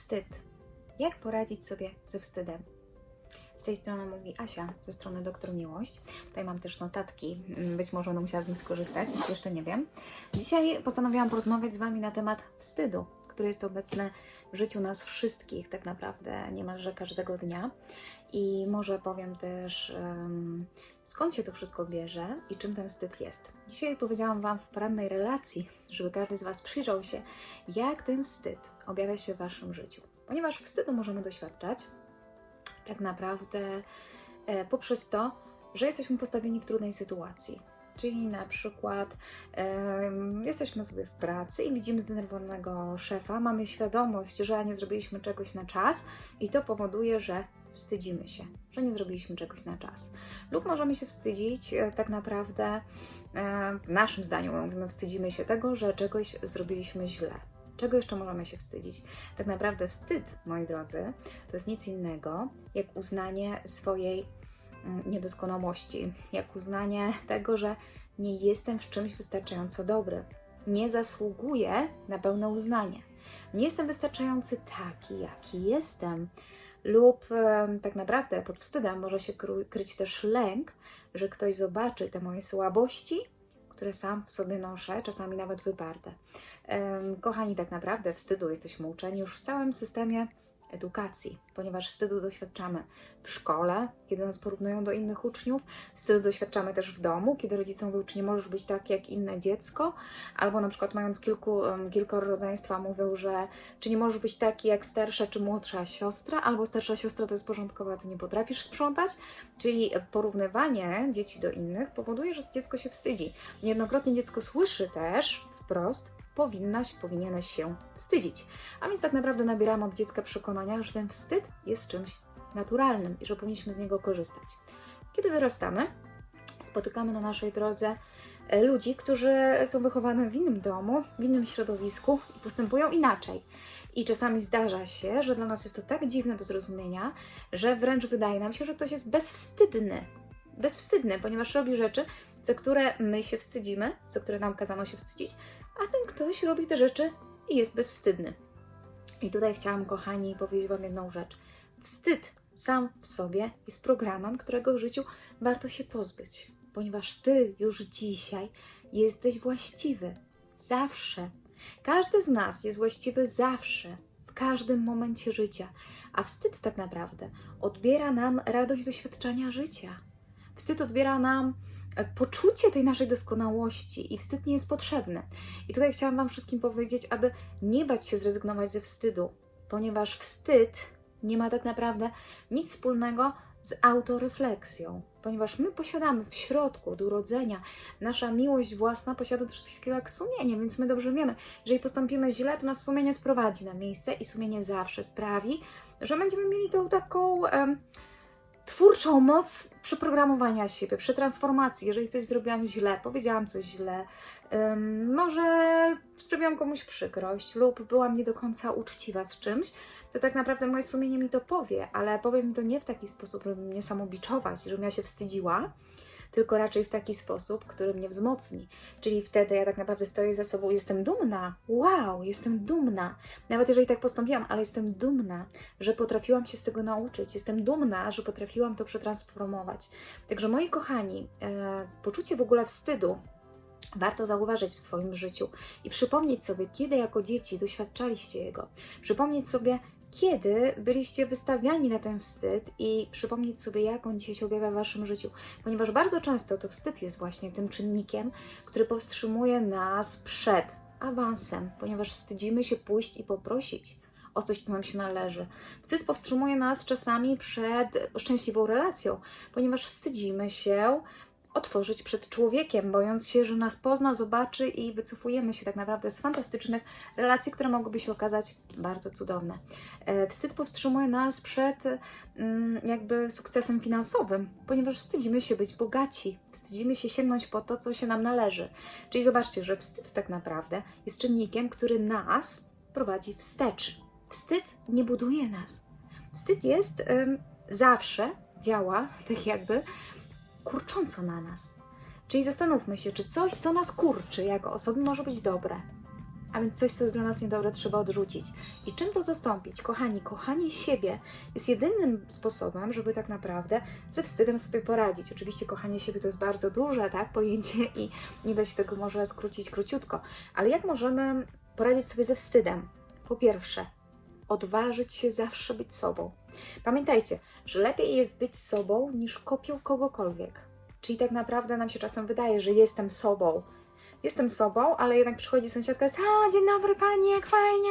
Wstyd. Jak poradzić sobie ze wstydem? Z tej strony mówi Asia, ze strony Doktor Miłość. Tutaj mam też notatki, mm, być może będę musiała z nich skorzystać, jeszcze nie wiem. Dzisiaj postanowiłam porozmawiać z Wami na temat wstydu, który jest obecny w życiu nas wszystkich, tak naprawdę niemalże każdego dnia. I może powiem też, skąd się to wszystko bierze i czym ten wstyd jest. Dzisiaj powiedziałam Wam w porannej relacji, żeby każdy z Was przyjrzał się, jak ten wstyd objawia się w Waszym życiu. Ponieważ wstydu możemy doświadczać tak naprawdę e, poprzez to, że jesteśmy postawieni w trudnej sytuacji. Czyli na przykład jesteśmy sobie w pracy i widzimy zdenerwowanego szefa, mamy świadomość, że nie zrobiliśmy czegoś na czas i to powoduje, że wstydzimy się, że nie zrobiliśmy czegoś na czas. Lub możemy się wstydzić e, tak naprawdę, e, w naszym zdaniu mówimy, wstydzimy się tego, że czegoś zrobiliśmy źle. Czego jeszcze możemy się wstydzić? Tak naprawdę wstyd, moi drodzy, to jest nic innego jak uznanie swojej niedoskonałości, jak uznanie tego, że nie jestem w czymś wystarczająco dobry. Nie zasługuję na pełne uznanie. Nie jestem wystarczający taki, jaki jestem. Lub tak naprawdę pod wstydem może się kryć też lęk, że ktoś zobaczy te moje słabości, które sam w sobie noszę, czasami nawet wyparte. Kochani, tak naprawdę wstydu jesteśmy uczeni już w całym systemie edukacji, ponieważ wstydu doświadczamy w szkole, kiedy nas porównują do innych uczniów, wstydu doświadczamy też w domu, kiedy rodzice mówią, czy nie możesz być tak jak inne dziecko, albo na przykład mając kilku, kilkoro rodzeństwa mówią, że czy nie możesz być taki jak starsza czy młodsza siostra, albo starsza siostra to jest porządkowa, ty nie potrafisz sprzątać, czyli porównywanie dzieci do innych powoduje, że to dziecko się wstydzi. Niejednokrotnie dziecko słyszy też wprost, powinnaś, powinieneś się wstydzić. A więc tak naprawdę nabieramy od dziecka przekonania, że ten wstyd jest czymś naturalnym i że powinniśmy z niego korzystać. Kiedy dorastamy, spotykamy na naszej drodze e, ludzi, którzy są wychowani w innym domu, w innym środowisku i postępują inaczej. I czasami zdarza się, że dla nas jest to tak dziwne do zrozumienia, że wręcz wydaje nam się, że ktoś jest bezwstydny. Bezwstydny, ponieważ robi rzeczy, za które my się wstydzimy, za które nam kazano się wstydzić, ktoś robi te rzeczy i jest bezwstydny. I tutaj chciałam, kochani, powiedzieć Wam jedną rzecz. Wstyd sam w sobie jest programem, którego w życiu warto się pozbyć, ponieważ Ty już dzisiaj jesteś właściwy. Zawsze. Każdy z nas jest właściwy zawsze, w każdym momencie życia, a wstyd tak naprawdę odbiera nam radość doświadczenia życia. Wstyd odbiera nam poczucie tej naszej doskonałości i wstyd nie jest potrzebny. I tutaj chciałam Wam wszystkim powiedzieć, aby nie bać się zrezygnować ze wstydu, ponieważ wstyd nie ma tak naprawdę nic wspólnego z autorefleksją, ponieważ my posiadamy w środku od urodzenia, nasza miłość własna posiada też coś takiego jak sumienie, więc my dobrze wiemy, że jeżeli postąpimy źle, to nas sumienie sprowadzi na miejsce i sumienie zawsze sprawi, że będziemy mieli tą taką em, twórczą moc przeprogramowania siebie, przetransformacji. Jeżeli coś zrobiłam źle, powiedziałam coś źle, em, może sprawiłam komuś przykrość lub byłam nie do końca uczciwa z czymś, to tak naprawdę moje sumienie mi to powie, ale powie mi to nie w taki sposób, żeby mnie samobiczować, żebym ja się wstydziła, tylko raczej w taki sposób, który mnie wzmocni. Czyli wtedy ja tak naprawdę stoję za sobą, jestem dumna, wow, jestem dumna. Nawet jeżeli tak postąpiłam, ale jestem dumna, że potrafiłam się z tego nauczyć. Jestem dumna, że potrafiłam to przetransformować. Także moi kochani, e, poczucie w ogóle wstydu warto zauważyć w swoim życiu i przypomnieć sobie, kiedy jako dzieci doświadczaliście jego. Przypomnieć sobie, kiedy byliście wystawiani na ten wstyd i przypomnieć sobie, jak on dzisiaj się objawia w waszym życiu. Ponieważ bardzo często to wstyd jest właśnie tym czynnikiem, który powstrzymuje nas przed awansem, ponieważ wstydzimy się pójść i poprosić o coś, co nam się należy. Wstyd powstrzymuje nas czasami przed szczęśliwą relacją, ponieważ wstydzimy się otworzyć przed człowiekiem, bojąc się, że nas pozna, zobaczy i wycofujemy się tak naprawdę z fantastycznych relacji, które mogłyby się okazać bardzo cudowne. E, Wstyd powstrzymuje nas przed mm, jakby sukcesem finansowym, ponieważ wstydzimy się być bogaci, wstydzimy się sięgnąć po to, co się nam należy. Czyli zobaczcie, że wstyd tak naprawdę jest czynnikiem, który nas prowadzi wstecz. Wstyd nie buduje nas. Wstyd jest zawsze, działa tak jakby kurcząco na nas. Czyli zastanówmy się, czy coś, co nas kurczy jako osoby, może być dobre. A więc coś, co jest dla nas niedobre, trzeba odrzucić. I czym to zastąpić? Kochani, kochanie siebie jest jedynym sposobem, żeby tak naprawdę ze wstydem sobie poradzić. Oczywiście kochanie siebie to jest bardzo duże tak, pojęcie i nie da się tego może skrócić króciutko. Ale jak możemy poradzić sobie ze wstydem? Po pierwsze, odważyć się zawsze być sobą. Pamiętajcie, że lepiej jest być sobą niż kopią kogokolwiek. Czyli tak naprawdę nam się czasem wydaje, że jestem sobą. Jestem sobą, ale jednak przychodzi sąsiadka i a dzień dobry pani, jak fajnie.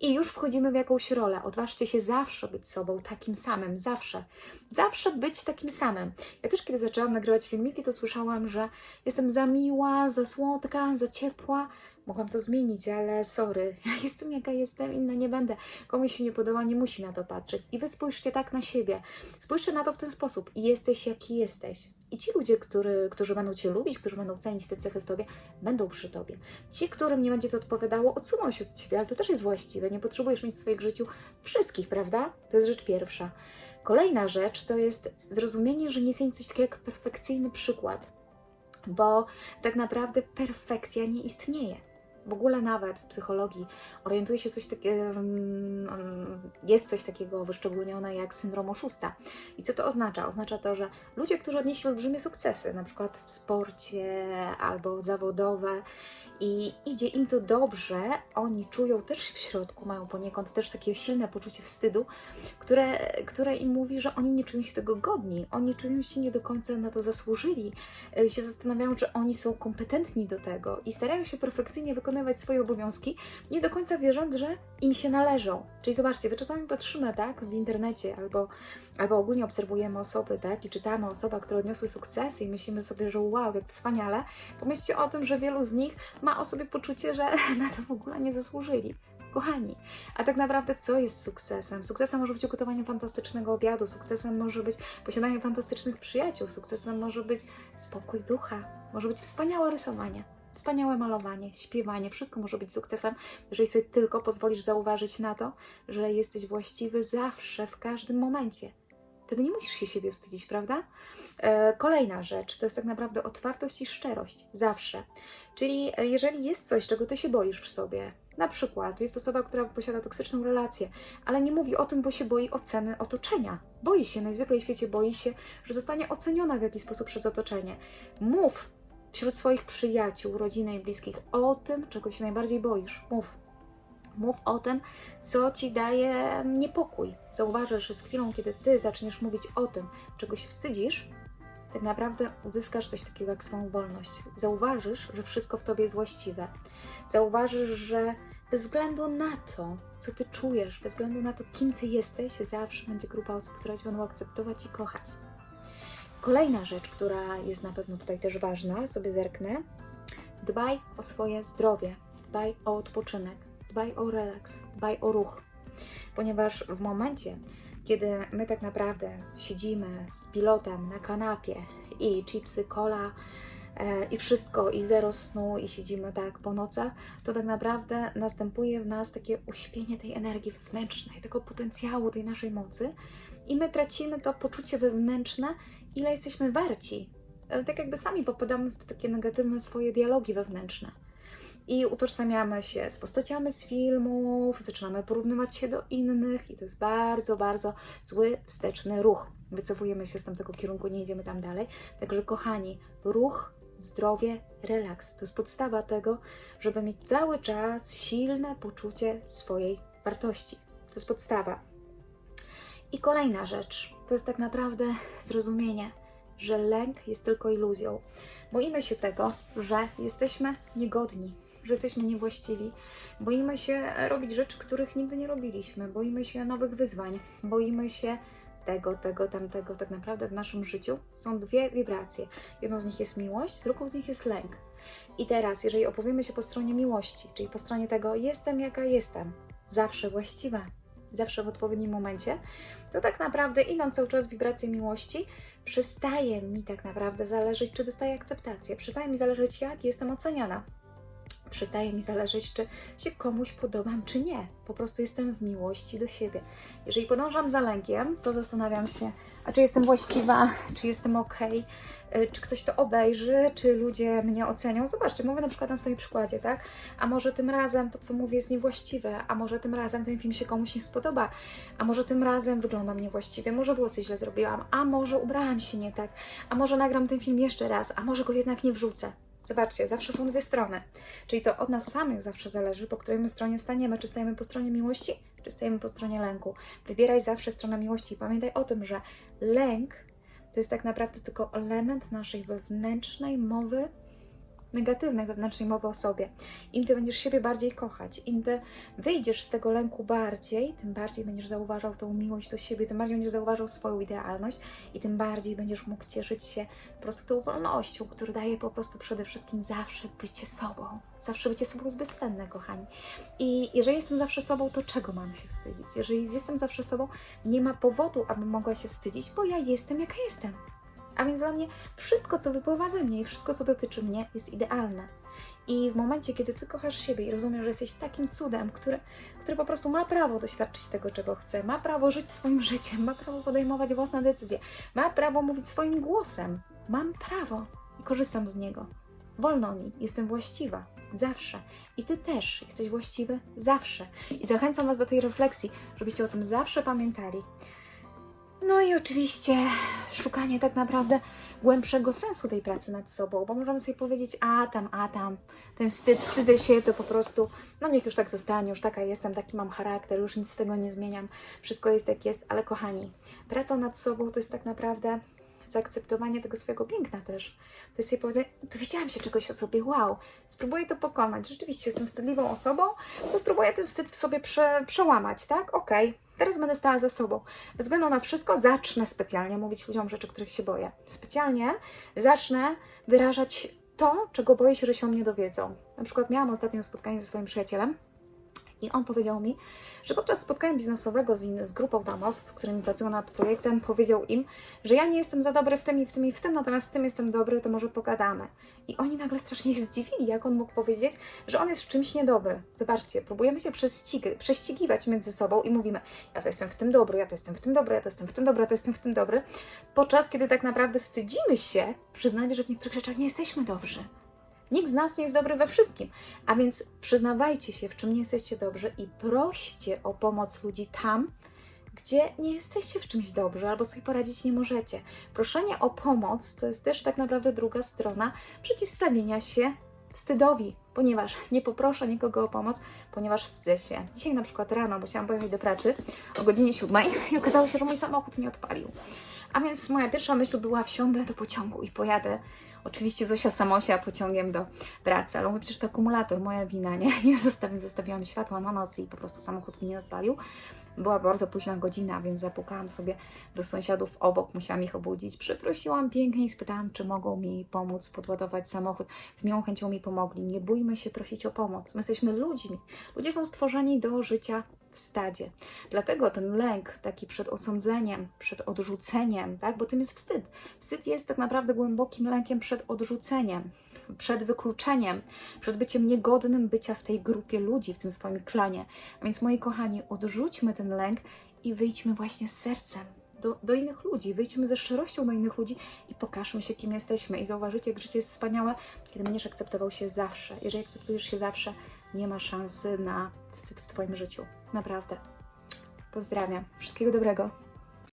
I już wchodzimy w jakąś rolę. Odważcie się zawsze być sobą, takim samym, zawsze. Zawsze być takim samym. Ja też kiedy zaczęłam nagrywać filmiki, to słyszałam, że jestem za miła, za słodka, za ciepła. Mogłam to zmienić, ale sorry, ja jestem jaka jestem, inna nie będę. Komuś się nie podoba, nie musi na to patrzeć. I wy spójrzcie tak na siebie. Spójrzcie na to w ten sposób. I jesteś jaki jesteś. I ci ludzie, który, którzy będą Cię lubić, którzy będą cenić te cechy w Tobie, będą przy Tobie. Ci, którym nie będzie to odpowiadało, odsuną się od Ciebie, ale to też jest właściwe. Nie potrzebujesz mieć w swoim życiu wszystkich, prawda? To jest rzecz pierwsza. Kolejna rzecz to jest zrozumienie, że nie istnieje coś takiego jak perfekcyjny przykład, bo tak naprawdę perfekcja nie istnieje. W ogóle nawet w psychologii orientuje się coś takiego, jest coś takiego wyszczególnione jak syndrom oszusta. I co to oznacza? Oznacza to, że ludzie, którzy odnieśli olbrzymie sukcesy, na przykład w sporcie albo zawodowe, i idzie im to dobrze, oni czują też w środku, mają poniekąd też takie silne poczucie wstydu, które, które im mówi, że oni nie czują się tego godni, oni czują się nie do końca na to zasłużyli, e, się zastanawiają, czy oni są kompetentni do tego i starają się perfekcyjnie wykonywać swoje obowiązki, nie do końca wierząc, że im się należą. Czyli zobaczcie, wy czasami patrzymy tak w internecie albo, albo ogólnie obserwujemy osoby, tak, i czytamy o osobach, które odniosły sukcesy i myślimy sobie, że wow, jak wspaniale. Pomyślcie o tym, że wielu z nich ma o sobie poczucie, że na to w ogóle nie zasłużyli. Kochani, a tak naprawdę co jest sukcesem? Sukcesem może być ugotowanie fantastycznego obiadu, sukcesem może być posiadanie fantastycznych przyjaciół, sukcesem może być spokój ducha, może być wspaniałe rysowanie, wspaniałe malowanie, śpiewanie. Wszystko może być sukcesem, jeżeli sobie tylko pozwolisz zauważyć na to, że jesteś właściwy zawsze, w każdym momencie. Wtedy nie musisz się siebie wstydzić, prawda? E, kolejna rzecz to jest tak naprawdę otwartość i szczerość. Zawsze. Czyli e, jeżeli jest coś, czego ty się boisz w sobie, na przykład jest osoba, która posiada toksyczną relację, ale nie mówi o tym, bo się boi oceny otoczenia. Boi się, najzwyczajniej w świecie boi się, że zostanie oceniona w jakiś sposób przez otoczenie. Mów wśród swoich przyjaciół, rodziny i bliskich o tym, czego się najbardziej boisz. Mów. Mów o tym, co ci daje niepokój. Zauważysz, że z chwilą, kiedy ty zaczniesz mówić o tym, czego się wstydzisz, tak naprawdę uzyskasz coś takiego jak swoją wolność. Zauważysz, że wszystko w tobie jest właściwe. Zauważysz, że bez względu na to, co ty czujesz, bez względu na to, kim ty jesteś, zawsze będzie grupa osób, które cię będą akceptować i kochać. Kolejna rzecz, która jest na pewno tutaj też ważna, sobie zerknę. Dbaj o swoje zdrowie, dbaj o odpoczynek, dbaj o relaks, dbaj o ruch. Ponieważ w momencie, kiedy my tak naprawdę siedzimy z pilotem na kanapie i chipsy, cola e, i wszystko, i zero snu, i siedzimy tak po nocach, to tak naprawdę następuje w nas takie uśpienie tej energii wewnętrznej, tego potencjału, tej naszej mocy, i my tracimy to poczucie wewnętrzne, ile jesteśmy warci. E, Tak jakby sami popadamy w takie negatywne swoje dialogi wewnętrzne i utożsamiamy się z postaciami z filmów, zaczynamy porównywać się do innych i to jest bardzo, bardzo zły, wsteczny ruch. Wycofujemy się z tamtego kierunku, nie idziemy tam dalej. Także kochani, ruch, zdrowie, relaks to jest podstawa tego, żeby mieć cały czas silne poczucie swojej wartości. To jest podstawa. I kolejna rzecz, to jest tak naprawdę zrozumienie, że lęk jest tylko iluzją. Boimy się tego, że jesteśmy niegodni, że jesteśmy niewłaściwi. Boimy się robić rzeczy, których nigdy nie robiliśmy. Boimy się nowych wyzwań. Boimy się tego, tego, tamtego. Tak naprawdę w naszym życiu są dwie wibracje. Jedną z nich jest miłość, drugą z nich jest lęk. I teraz, jeżeli opowiemy się po stronie miłości, czyli po stronie tego jestem jaka jestem, zawsze właściwa, zawsze w odpowiednim momencie, to tak naprawdę idąc cały czas wibrację miłości, przestaje mi tak naprawdę zależeć, czy dostaję akceptację, przestaje mi zależeć, jak jestem oceniana. przestaje mi zależeć, czy się komuś podobam, czy nie. Po prostu jestem w miłości do siebie. Jeżeli podążam za lękiem, to zastanawiam się, a czy jestem właściwa, czy jestem ok, czy ktoś to obejrzy, czy ludzie mnie ocenią. Zobaczcie, mówię na przykład na swoim przykładzie, tak? A może tym razem to, co mówię, jest niewłaściwe, a może tym razem ten film się komuś nie spodoba, a może tym razem wyglądam niewłaściwie, może włosy źle zrobiłam, a może ubrałam się nie tak, a może nagram ten film jeszcze raz, a może go jednak nie wrzucę. Zobaczcie, zawsze są dwie strony. Czyli to od nas samych zawsze zależy, po której my stronie staniemy. Czy stajemy po stronie miłości, czy stajemy po stronie lęku. Wybieraj zawsze stronę miłości i pamiętaj o tym, że lęk to jest tak naprawdę tylko element naszej wewnętrznej mowy, negatywnej wewnętrznej mowy o sobie. Im ty będziesz siebie bardziej kochać, im ty wyjdziesz z tego lęku bardziej, tym bardziej będziesz zauważał tą miłość do siebie, tym bardziej będziesz zauważał swoją idealność i tym bardziej będziesz mógł cieszyć się po prostu tą wolnością, która daje po prostu przede wszystkim zawsze bycie sobą. Zawsze bycie sobą jest bezcenne, kochani. I jeżeli jestem zawsze sobą, to czego mam się wstydzić? Jeżeli jestem zawsze sobą, nie ma powodu, abym mogła się wstydzić, bo ja jestem jaka jestem. A więc dla mnie wszystko, co wypływa ze mnie i wszystko, co dotyczy mnie, jest idealne. I w momencie, kiedy ty kochasz siebie i rozumiesz, że jesteś takim cudem, który, który po prostu ma prawo doświadczyć tego, czego chce, ma prawo żyć swoim życiem, ma prawo podejmować własne decyzje, ma prawo mówić swoim głosem, mam prawo i korzystam z niego. Wolno mi, jestem właściwa. Zawsze. I ty też jesteś właściwy zawsze. I zachęcam Was do tej refleksji, żebyście o tym zawsze pamiętali. No i oczywiście szukanie tak naprawdę głębszego sensu tej pracy nad sobą, bo możemy sobie powiedzieć, a tam, a tam, ten wstyd, wstydzę się, to po prostu, no niech już tak zostanie, już taka jestem, taki mam charakter, już nic z tego nie zmieniam, wszystko jest jak jest, ale kochani, praca nad sobą to jest tak naprawdę zaakceptowanie tego swojego piękna też. To jest sobie powiedzenie, dowiedziałam się czegoś o sobie, wow, spróbuję to pokonać, rzeczywiście jestem wstydliwą osobą, to spróbuję ten wstyd w sobie prze, przełamać, tak? Okej, teraz będę stała za sobą. Bez względu na wszystko zacznę specjalnie mówić ludziom rzeczy, których się boję. Specjalnie zacznę wyrażać to, czego boję się, że się o mnie dowiedzą. Na przykład miałam ostatnio spotkanie ze swoim przyjacielem, i on powiedział mi, że podczas spotkania biznesowego z, z grupą tam osób, z którymi pracują nad projektem, powiedział im, że ja nie jestem za dobry w tym i w tym i w tym, natomiast w tym jestem dobry, to może pogadamy. I oni nagle strasznie się zdziwili, jak on mógł powiedzieć, że on jest w czymś niedobry. Zobaczcie, próbujemy się prześcig- prześcigiwać między sobą i mówimy, ja to jestem w tym dobry, ja to jestem w tym dobry, ja to jestem w tym dobry, ja to jestem w tym dobry, podczas kiedy tak naprawdę wstydzimy się przyznać, że w niektórych rzeczach nie jesteśmy dobrzy. Nikt z nas nie jest dobry we wszystkim. A więc przyznawajcie się, w czym nie jesteście dobrzy i proście o pomoc ludzi tam, gdzie nie jesteście w czymś dobrzy albo sobie poradzić nie możecie. Proszenie o pomoc to jest też tak naprawdę druga strona przeciwstawienia się wstydowi, ponieważ nie poproszę nikogo o pomoc, ponieważ wstydzę się. Dzisiaj na przykład rano musiałam pojechać do pracy o godzinie 7 i okazało się, że mój samochód nie odpalił. A więc moja pierwsza myśl była wsiądę do pociągu i pojadę Oczywiście Zosia Samosia pociągiem do pracy, ale mówię, przecież to akumulator, moja wina, nie? Nie zostawiam, zostawiłam światła na noc i po prostu samochód mi nie odpalił. Była bardzo późna godzina, więc zapukałam sobie do sąsiadów obok, musiałam ich obudzić. Przeprosiłam pięknie i spytałam, czy mogą mi pomóc podładować samochód. Z miłą chęcią mi pomogli. Nie bójmy się prosić o pomoc. My jesteśmy ludźmi. Ludzie są stworzeni do życia w stadzie. Dlatego ten lęk taki przed osądzeniem, przed odrzuceniem, tak? bo tym jest wstyd. Wstyd jest tak naprawdę głębokim lękiem przed odrzuceniem, przed wykluczeniem, przed byciem niegodnym bycia w tej grupie ludzi, w tym swoim klanie. A więc moi kochani, odrzućmy ten lęk i wyjdźmy właśnie z sercem. Do, do innych ludzi, wyjdźmy ze szczerością do innych ludzi i pokażmy się, kim jesteśmy. I zauważycie, jak życie jest wspaniałe, kiedy będziesz akceptował się zawsze. Jeżeli akceptujesz się zawsze, nie ma szansy na wstyd w Twoim życiu. Naprawdę. Pozdrawiam. Wszystkiego dobrego.